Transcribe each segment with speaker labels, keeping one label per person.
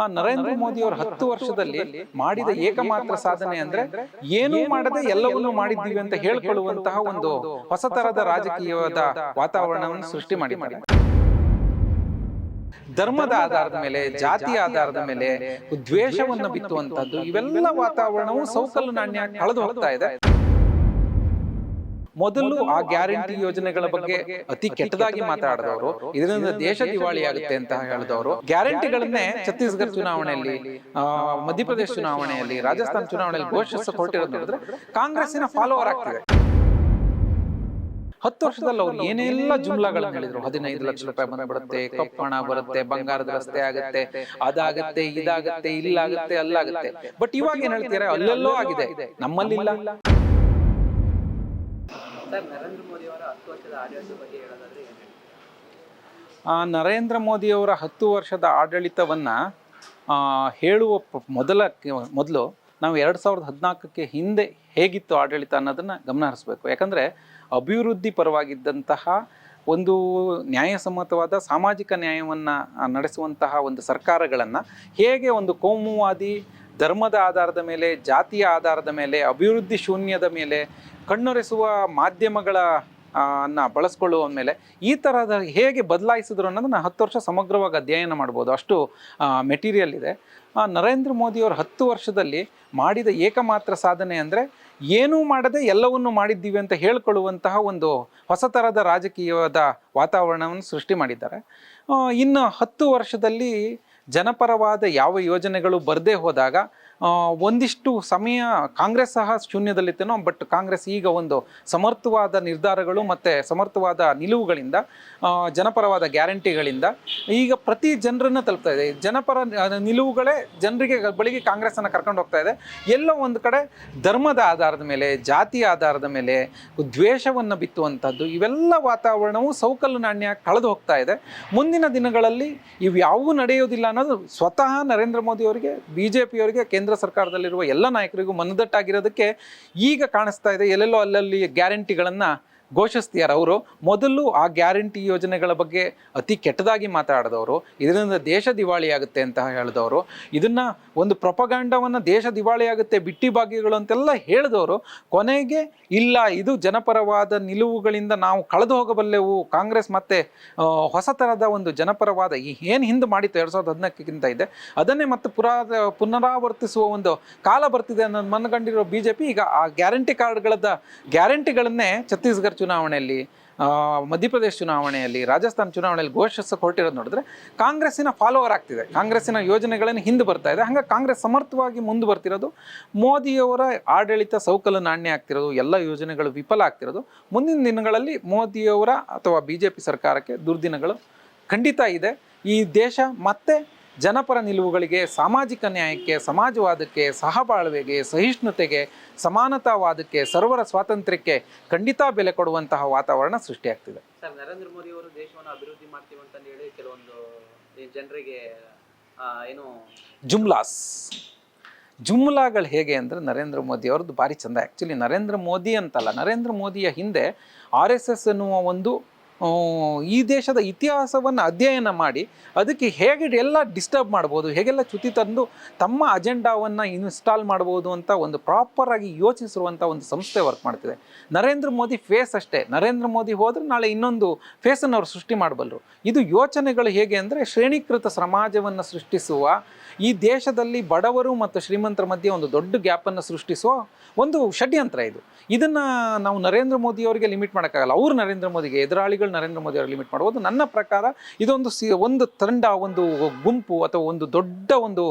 Speaker 1: ಆ ನರೇಂದ್ರ ಮೋದಿ ಅವರು ಹತ್ತು ವರ್ಷದಲ್ಲಿ ಮಾಡಿದ ಏಕಮಾತ್ರ ಸಾಧನೆ ಅಂದ್ರೆ ಏನೂ ಮಾಡದೆ ಎಲ್ಲವನ್ನೂ ಮಾಡಿದ್ದೀವಿ ಅಂತ ಹೇಳ್ಕೊಳ್ಳುವಂತಹ ಒಂದು ಹೊಸ ತರದ ರಾಜಕೀಯವಾದ ವಾತಾವರಣವನ್ನು ಸೃಷ್ಟಿ ಮಾಡಿದ್ದಾರೆ. ಧರ್ಮದ ಆಧಾರದ ಮೇಲೆ ಜಾತಿ ಆಧಾರದ ಮೇಲೆ ದ್ವೇಷವನ್ನು ಬಿತ್ತುವಂತದ್ದು ಇವೆಲ್ಲ ವಾತಾವರಣವು ಸೌಕಲ್ಲು ನಾಣ್ಯ ಕಳೆದು ಹೋಗ್ತಾ ಇದೆ. ಮೊದಲು ಆ ಗ್ಯಾರಂಟಿ ಯೋಜನೆಗಳ ಬಗ್ಗೆ ಅತಿ ಕೆಟ್ಟದಾಗಿ ಮಾತಾಡಿದವರು. ಇದರಿಂದ ದೇಶ ದಿವಾಳಿ ಆಗುತ್ತೆ ಅಂತ ಹೇಳಿದವರು. ಗ್ಯಾರಂಟಿಗಳನ್ನೇ ಛತ್ತೀಸ್ಗಢ ಚುನಾವಣೆಯಲ್ಲಿ ಮಧ್ಯಪ್ರದೇಶ ಚುನಾವಣೆಯಲ್ಲಿ ರಾಜಸ್ಥಾನ ಚುನಾವಣೆಯಲ್ಲಿ ಘೋಷಿಸ ಹೊರಟಿರೋದು ನೋಡಿದ್ರೆ ಕಾಂಗ್ರೆಸ್ಸಿನ ಫಾಲೋವರ್ ಆಗ್ತಿದೆ ಹತ್ತು ವರ್ಷದಲ್ಲಿ ಅವ್ರು ಏನೆಲ್ಲ ಜುಮ್ಲಾಗಳನ್ನ ಹೇಳಿದ್ರು? ಹದಿನೈದು ಲಕ್ಷ ರೂಪಾಯಿ ಮನೆ ಬಿಡುತ್ತೆ ಕಪ್ಪಣ ಬರುತ್ತೆ ಬಂಗಾರದ ರಸ್ತೆ ಆಗುತ್ತೆ ಅದಾಗತ್ತೆ ಇದಾಗತ್ತೆ ಇಲ್ಲಾಗತ್ತೆ ಅಲ್ಲಾಗತ್ತೆ. ಬಟ್ ಇವಾಗ ಏನ್ ಹೇಳ್ತೀರಾ? ಅಲ್ಲೆಲ್ಲೋ ಆಗಿದೆ. ನಮ್ಮಲ್ಲಿಲ್ಲ.
Speaker 2: ನರೇಂದ್ರ
Speaker 1: ನರೇಂದ್ರ ಮೋದಿಯವರ ಹತ್ತು ವರ್ಷದ ಆಡಳಿತವನ್ನು ಹೇಳುವ ಮೊದಲ ಮೊದಲು ನಾವು ಎರಡು ಸಾವಿರದ ಹದಿನಾಲ್ಕಕ್ಕೆ ಹಿಂದೆ ಹೇಗಿತ್ತು ಆಡಳಿತ ಅನ್ನೋದನ್ನು ಗಮನ ಹರಿಸ್ಬೇಕು ಯಾಕಂದರೆ ಅಭಿವೃದ್ಧಿ ಪರವಾಗಿದ್ದಂತಹ ಒಂದು ನ್ಯಾಯಸಮ್ಮತವಾದ ಸಾಮಾಜಿಕ ನ್ಯಾಯವನ್ನು ನಡೆಸುವಂತಹ ಒಂದು ಸರ್ಕಾರಗಳನ್ನು ಹೇಗೆ ಒಂದು ಕೋಮುವಾದಿ ಧರ್ಮದ ಆಧಾರದ ಮೇಲೆ, ಜಾತಿಯ ಆಧಾರದ ಮೇಲೆ, ಅಭಿವೃದ್ಧಿ ಶೂನ್ಯದ ಮೇಲೆ ಕಣ್ಣೊರೆಸುವ ಮಾಧ್ಯಮಗಳ ಅನ್ನ ಬಳಸ್ಕೊಳ್ಳುವ ಮೇಲೆ ಈ ಥರದ ಹೇಗೆ ಬದಲಾಯಿಸಿದ್ರು ಅನ್ನೋದನ್ನ ಹತ್ತು ವರ್ಷ ಸಮಗ್ರವಾಗಿ ಅಧ್ಯಯನ ಮಾಡ್ಬೋದು. ಅಷ್ಟು ಮೆಟೀರಿಯಲ್ ಇದೆ. ನರೇಂದ್ರ ಮೋದಿಯವರು ಹತ್ತು ವರ್ಷದಲ್ಲಿ ಮಾಡಿದ ಏಕಮಾತ್ರ ಸಾಧನೆ ಅಂದರೆ ಏನೂ ಮಾಡದೆ ಎಲ್ಲವನ್ನೂ ಮಾಡಿದ್ದೀವಿ ಅಂತ ಹೇಳ್ಕೊಳ್ಳುವಂತಹ ಒಂದು ಹೊಸ ಥರದ ರಾಜಕೀಯದ ವಾತಾವರಣವನ್ನು ಸೃಷ್ಟಿ ಮಾಡಿದ್ದಾರೆ. ಇನ್ನು ಹತ್ತು ವರ್ಷದಲ್ಲಿ ಜನಪರವಾದ ಯಾವ ಯೋಜನೆಗಳು ಬರದೇ ಹೋದಾಗ ಒಂದಿಷ್ಟು ಸಮಯ ಕಾಂಗ್ರೆಸ್ ಸಹ ಶೂನ್ಯದಲ್ಲಿತ್ತೇನೋ, ಬಟ್ ಕಾಂಗ್ರೆಸ್ ಈಗ ಒಂದು ಸಮರ್ಥವಾದ ನಿರ್ಧಾರಗಳು ಮತ್ತು ಸಮರ್ಥವಾದ ನಿಲುವುಗಳಿಂದ ಜನಪರವಾದ ಗ್ಯಾರಂಟಿಗಳಿಂದ ಈಗ ಪ್ರತಿ ಜನರನ್ನು ತಲುಪ್ತಾ ಇದೆ. ಜನಪರ ನಿಲುವುಗಳೇ ಜನರಿಗೆ ಬಳಿಗೆ ಕಾಂಗ್ರೆಸ್ಸನ್ನು ಕರ್ಕೊಂಡು ಹೋಗ್ತಾ ಇದೆ. ಎಲ್ಲೋ ಒಂದು ಕಡೆ ಧರ್ಮದ ಆಧಾರದ ಮೇಲೆ, ಜಾತಿ ಆಧಾರದ ಮೇಲೆ ದ್ವೇಷವನ್ನು ಬಿತ್ತುವಂಥದ್ದು ಇವೆಲ್ಲ ವಾತಾವರಣವು ಸೌಕಲ್ಲು ನಾಣ್ಯ ಕಳೆದು ಹೋಗ್ತಾ ಇದೆ. ಮುಂದಿನ ದಿನಗಳಲ್ಲಿ ಇವ್ಯಾವೂ ನಡೆಯೋದಿಲ್ಲ ಅನ್ನೋದು ಸ್ವತಃ ನರೇಂದ್ರ ಮೋದಿ ಅವರಿಗೆ ಬಿ ಜೆ ಪಿಯವರಿಗೆ ಕೇಂದ್ರ ಸರ್ಕಾರದಲ್ಲಿರುವ ಎಲ್ಲ ನಾಯಕರಿಗೂ ಮನದಟ್ಟಾಗಿರೋದಕ್ಕೆ ಈಗ ಕಾಣಿಸ್ತಾ ಇದೆ ಎಲ್ಲೆಲ್ಲೋ ಅಲ್ಲಲ್ಲಿ ಗ್ಯಾರಂಟಿಗಳನ್ನು ಘೋಷಿಸ್ತಿದ್ದಾರೆ ಅವರು ಮೊದಲು ಆ ಗ್ಯಾರಂಟಿ ಯೋಜನೆಗಳ ಬಗ್ಗೆ ಅತಿ ಕೆಟ್ಟದಾಗಿ ಮಾತಾಡಿದವರು. ಇದರಿಂದ ದೇಶ ದಿವಾಳಿ ಆಗುತ್ತೆ ಅಂತ ಹೇಳಿದವರು. ಇದನ್ನು ಒಂದು ಪ್ರೊಪಗಾಂಡವನ್ನು ದೇಶ ದಿವಾಳಿ ಆಗುತ್ತೆ, ಬಿಟ್ಟಿ ಭಾಗ್ಯಗಳು ಅಂತೆಲ್ಲ ಹೇಳಿದವರು. ಕೊನೆಗೆ ಇಲ್ಲ, ಇದು ಜನಪರವಾದ ನಿಲುವುಗಳಿಂದ ನಾವು ಕಳೆದು ಹೋಗಬಲ್ಲೆವು. ಕಾಂಗ್ರೆಸ್ ಮತ್ತೆ ಹೊಸ ಥರದ ಒಂದು ಜನಪರವಾದ ಈ ಏನು ಹಿಂದೆ ಮಾಡಿತ್ತು ಎರಡು ಸಾವಿರದ ಹದಿನಾಲ್ಕಕ್ಕಿಂತ ಇದೆ. ಅದನ್ನೇ ಮತ್ತೆ ಪುರಾ, ಪುನರಾವರ್ತಿಸುವ ಒಂದು ಕಾಲ ಬರ್ತಿದೆ ಅನ್ನೋದು ಮನಗಂಡಿರೋ ಬಿ ಜೆ ಪಿ ಈಗ ಆ ಗ್ಯಾರಂಟಿ ಕಾರ್ಡ್ಗಳದ ಗ್ಯಾರಂಟಿಗಳನ್ನೇ ಛತ್ತೀಸ್ಗಢ ಚುನಾವಣೆಯಲ್ಲಿ ಮಧ್ಯಪ್ರದೇಶ ಚುನಾವಣೆಯಲ್ಲಿ, ರಾಜಸ್ಥಾನ ಚುನಾವಣೆಯಲ್ಲಿ ಘೋಷಿಸ ಹೊರಟಿರೋದು ನೋಡಿದ್ರೆ ಕಾಂಗ್ರೆಸ್ಸಿನ ಫಾಲೋವರ್ ಆಗ್ತಿದೆ. ಕಾಂಗ್ರೆಸ್ಸಿನ ಯೋಜನೆಗಳನ್ನು ಹಿಂದೆ ಬರ್ತಾ ಇದೆ. ಹಂಗೆ ಕಾಂಗ್ರೆಸ್ ಸಮರ್ಥವಾಗಿ ಮುಂದೆ ಬರ್ತಿರೋದು, ಮೋದಿಯವರ ಆಡಳಿತ ಸೌಕಲ ನಾಣ್ಯ ಆಗ್ತಿರೋದು, ಎಲ್ಲ ಯೋಜನೆಗಳು ವಿಫಲ ಆಗ್ತಿರೋದು. ಮುಂದಿನ ದಿನಗಳಲ್ಲಿ ಮೋದಿಯವರ ಅಥವಾ ಬಿ ಜೆ ಪಿ ಸರ್ಕಾರಕ್ಕೆ ದುರ್ದಿನಗಳು ಖಂಡಿತ ಇದೆ. ಈ ದೇಶ ಮತ್ತೆ ಜನಪರ ನಿಲುವುಗಳಿಗೆ ಸಾಮಾಜಿಕ ನ್ಯಾಯಕ್ಕೆ ಸಮಾಜವಾದಕ್ಕೆ ಸಹಬಾಳ್ವೆಗೆ ಸಹಿಷ್ಣುತೆಗೆ ಸಮಾನತಾವಾದಕ್ಕೆ ಸರ್ವರ ಸ್ವಾತಂತ್ರ್ಯಕ್ಕೆ ಖಂಡಿತ ಬೆಲೆ ಕೊಡುವಂತಹ ವಾತಾವರಣ ಸೃಷ್ಟಿಯಾಗ್ತಿದೆ.
Speaker 2: ಸರ್ ನರೇಂದ್ರ ಮೋದಿ ಅವರು ದೇಶವನ್ನು ಅಭಿವೃದ್ಧಿ ಮಾಡ್ತೀವಿ ಅಂತ ಹೇಳಿ ಕೆಲವೊಂದು ಜನರಿಗೆ ಏನು?
Speaker 1: ಜುಮ್ಲಾಸ್. ಜುಮ್ಲಾಗಳು ಹೇಗೆ ಅಂದರೆ ನರೇಂದ್ರ ಮೋದಿ ಅವ್ರದ್ದು ಭಾರಿ ಚಂದ. ಆ್ಯಕ್ಚುಲಿ ನರೇಂದ್ರ ಮೋದಿ ಅಂತಲ್ಲ ನರೇಂದ್ರ ಮೋದಿಯ ಹಿಂದೆ ಆರ್ ಎಸ್ ಎಸ್ ಎನ್ನುವ ಒಂದು ಈ ದೇಶದ ಇತಿಹಾಸವನ್ನು ಅಧ್ಯಯನ ಮಾಡಿ ಅದಕ್ಕೆ ಹೇಗೆ ಎಲ್ಲ ಡಿಸ್ಟರ್ಬ್ ಮಾಡ್ಬೋದು, ಹೇಗೆಲ್ಲ ಚ್ಯುತಿ ತಂದು ತಮ್ಮ ಅಜೆಂಡಾವನ್ನು ಇನ್ಸ್ಟಾಲ್ ಮಾಡ್ಬೋದು ಅಂತ ಒಂದು ಪ್ರಾಪರಾಗಿ ಯೋಚಿಸಿರುವಂಥ ಒಂದು ಸಂಸ್ಥೆ ವರ್ಕ್ ಮಾಡ್ತಿದೆ. ನರೇಂದ್ರ ಮೋದಿ ಫೇಸ್ ಅಷ್ಟೇ. ನರೇಂದ್ರ ಮೋದಿ ಹೋದರೆ ನಾಳೆ ಇನ್ನೊಂದು ಫೇಸನ್ನು ಅವರು ಸೃಷ್ಟಿ ಮಾಡಬಲ್ಲರು ಇದು ಯೋಚನೆಗಳು ಹೇಗೆ ಅಂದರೆ ಶ್ರೇಣೀಕೃತ ಸಮಾಜವನ್ನು ಸೃಷ್ಟಿಸುವ, ಈ ದೇಶದಲ್ಲಿ ಬಡವರು ಮತ್ತು ಶ್ರೀಮಂತರ ಮಧ್ಯೆ ಒಂದು ದೊಡ್ಡ ಗ್ಯಾಪನ್ನು ಸೃಷ್ಟಿಸುವ ಒಂದು ಷಡ್ಯಂತ್ರ ಇದು. ಇದನ್ನು ನಾವು ನರೇಂದ್ರ ಮೋದಿ ಅವರಿಗೆ ಲಿಮಿಟ್ ಮಾಡೋಕ್ಕಾಗಲ್ಲ. ಅವರು ನರೇಂದ್ರ ಮೋದಿಗೆ ಎದುರಾಳಿಗಳು ನರೇಂದ್ರ ಮೋದಿ ಅವರು ಲಿಮಿಟ್ ಮಾಡ್ಬೋದು ನನ್ನ ಪ್ರಕಾರ ಇದೊಂದು ಸಿ, ಒಂದು ತಂಡ, ಒಂದು ಗುಂಪು ಅಥವಾ ಒಂದು ದೊಡ್ಡ ಒಂದು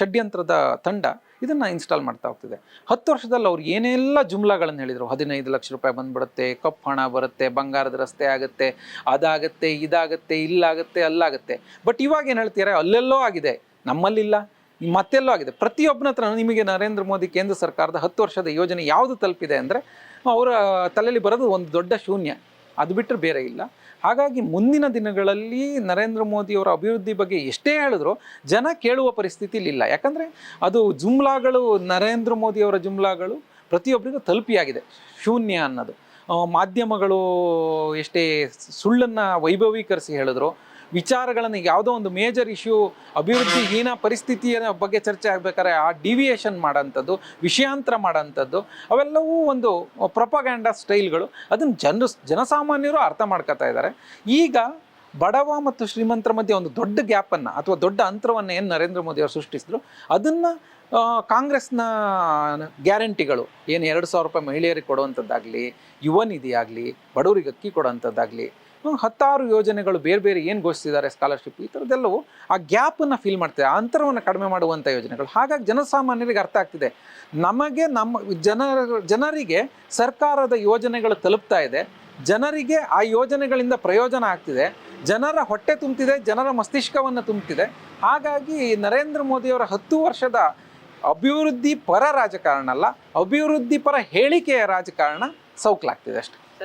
Speaker 1: ಷಡ್ಯಂತ್ರದ ತಂಡ ಇದನ್ನು ಇನ್ಸ್ಟಾಲ್ ಮಾಡ್ತಾ ಹೋಗ್ತಿದೆ. ಹತ್ತು ವರ್ಷದಲ್ಲಿ ಅವ್ರು ಏನೆಲ್ಲ ಜುಮ್ಲಾಗಳನ್ನು ಹೇಳಿದರು. ಹದಿನೈದು ಲಕ್ಷ ರೂಪಾಯಿ ಬಂದ್ಬಿಡುತ್ತೆ ಕಪ್ಪು ಹಣ ಬರುತ್ತೆ, ಬಂಗಾರದ ರಸ್ತೆ ಆಗುತ್ತೆ, ಅದಾಗತ್ತೆ, ಇದಾಗತ್ತೆ, ಇಲ್ಲಾಗತ್ತೆ, ಅಲ್ಲಾಗತ್ತೆ. ಬಟ್ ಇವಾಗ ಏನು ಹೇಳ್ತೀರ ಅಲ್ಲೆಲ್ಲೋ ಆಗಿದೆ. ನಮ್ಮಲ್ಲಿಲ್ಲ. ಮತ್ತೆಲ್ಲೋ ಆಗಿದೆ. ಪ್ರತಿಯೊಬ್ಬನ ಹತ್ರ ನಿಮಗೆ ನರೇಂದ್ರ ಮೋದಿ ಕೇಂದ್ರ ಸರ್ಕಾರದ ಹತ್ತು ವರ್ಷದ ಯೋಜನೆ ಯಾವುದು ತಲುಪಿದೆ ಅಂದರೆ ಅವರ ತಲೆಯಲ್ಲಿ ಬರೋದು ಒಂದು ದೊಡ್ಡ ಶೂನ್ಯ. ಅದು ಬಿಟ್ಟರೆ ಬೇರೆ ಇಲ್ಲ. ಹಾಗಾಗಿ ಮುಂದಿನ ದಿನಗಳಲ್ಲಿ ನರೇಂದ್ರ ಮೋದಿಯವರ ಅಭಿವೃದ್ಧಿ ಬಗ್ಗೆ ಎಷ್ಟೇ ಹೇಳಿದ್ರು ಜನ ಕೇಳುವ ಪರಿಸ್ಥಿತಿಲಿ ಇಲ್ಲ. ಯಾಕಂದರೆ ಅದು ಜುಮ್ಲಾಗಳು, ನರೇಂದ್ರ ಮೋದಿಯವರ ಜುಮ್ಲಾಗಳು ಪ್ರತಿಯೊಬ್ಬರಿಗೂ ತಲುಪಿಯಾಗಿದೆ. ಶೂನ್ಯ ಅನ್ನೋದು. ಮಾಧ್ಯಮಗಳು ಎಷ್ಟೇ ಸುಳ್ಳನ್ನು ವೈಭವೀಕರಿಸಿ ಹೇಳಿದ್ರು ವಿಚಾರಗಳನ್ನು ಯಾವುದೋ ಒಂದು ಮೇಜರ್ ಇಶ್ಯೂ ಅಭಿವೃದ್ಧಿಹೀನ ಪರಿಸ್ಥಿತಿಯ ಬಗ್ಗೆ ಚರ್ಚೆ ಆಗ್ಬೇಕಾದ್ರೆ ಆ ಡಿವಿಯೇಷನ್ ಮಾಡೋಂಥದ್ದು, ವಿಷಯಾಂತರ ಮಾಡೋಂಥದ್ದು, ಅವೆಲ್ಲವೂ ಒಂದು ಪ್ರೊಪಗ್ಯಾಂಡ ಸ್ಟೈಲ್ಗಳು. ಅದನ್ನು ಜನ, ಜನಸಾಮಾನ್ಯರು ಅರ್ಥ ಮಾಡ್ಕೋತಾ ಇದ್ದಾರೆ. ಈಗ ಬಡವ ಮತ್ತು ಶ್ರೀಮಂತರ ಮಧ್ಯೆ ಒಂದು ದೊಡ್ಡ ಗ್ಯಾಪನ್ನು ಅಥವಾ ದೊಡ್ಡ ಅಂತರವನ್ನು ಏನು ನರೇಂದ್ರ ಮೋದಿ ಅವರು ಸೃಷ್ಟಿಸಿದ್ರು, ಅದನ್ನು ಕಾಂಗ್ರೆಸ್ನ ಗ್ಯಾರಂಟಿಗಳು, ಏನು ಎರಡು ಸಾವಿರ ರೂಪಾಯಿ ಮಹಿಳೆಯರಿಗೆ ಕೊಡುವಂಥದ್ದಾಗಲಿ ಯುವ ನಿಧಿಯಾಗಲಿ ಬಡವರಿಗೆ ಅಕ್ಕಿ ಕೊಡುವಂಥದ್ದಾಗಲಿ ಹತ್ತಾರು ಯೋಜನೆಗಳು ಬೇರೆ ಬೇರೆ ಏನು ಘೋಷಿಸಿದ್ದಾರೆ ಸ್ಕಾಲರ್ಶಿಪ್ ಈ ಥರದ್ದೆಲ್ಲವೂ ಆ ಗ್ಯಾಪನ್ನು ಫಿಲ್ ಮಾಡ್ತದೆ ಅಂತರವನ್ನು ಕಡಿಮೆ ಮಾಡುವಂಥ ಯೋಜನೆಗಳು. ಹಾಗಾಗಿ ಜನಸಾಮಾನ್ಯರಿಗೆ ಅರ್ಥ ಆಗ್ತಿದೆ. ನಮಗೆ ನಮ್ಮ ಜನರ ಜನರಿಗೆ ಸರ್ಕಾರದ ಯೋಜನೆಗಳು ತಲುಪ್ತಾ ಇದೆ. ಜನರಿಗೆ ಆ ಯೋಜನೆಗಳಿಂದ ಪ್ರಯೋಜನ ಆಗ್ತಿದೆ. ಜನರ ಹೊಟ್ಟೆ ತುಂಬ್ತಿದೆ, ಜನರ ಮಸ್ತಿಷ್ಕವನ್ನು ತುಂಬ್ತಿದೆ. ಹಾಗಾಗಿ ನರೇಂದ್ರ ಮೋದಿಯವರ ಹತ್ತು ವರ್ಷದ ಅಭಿವೃದ್ಧಿ ಪರ ರಾಜಕಾರಣ ಅಲ್ಲ, ಅಭಿವೃದ್ಧಿ ಪರ ಹೇಳಿಕೆಯ ರಾಜಕಾರಣ ಸೌಕ್ಲಾಗ್ತಿದೆ ಅಷ್ಟೇ.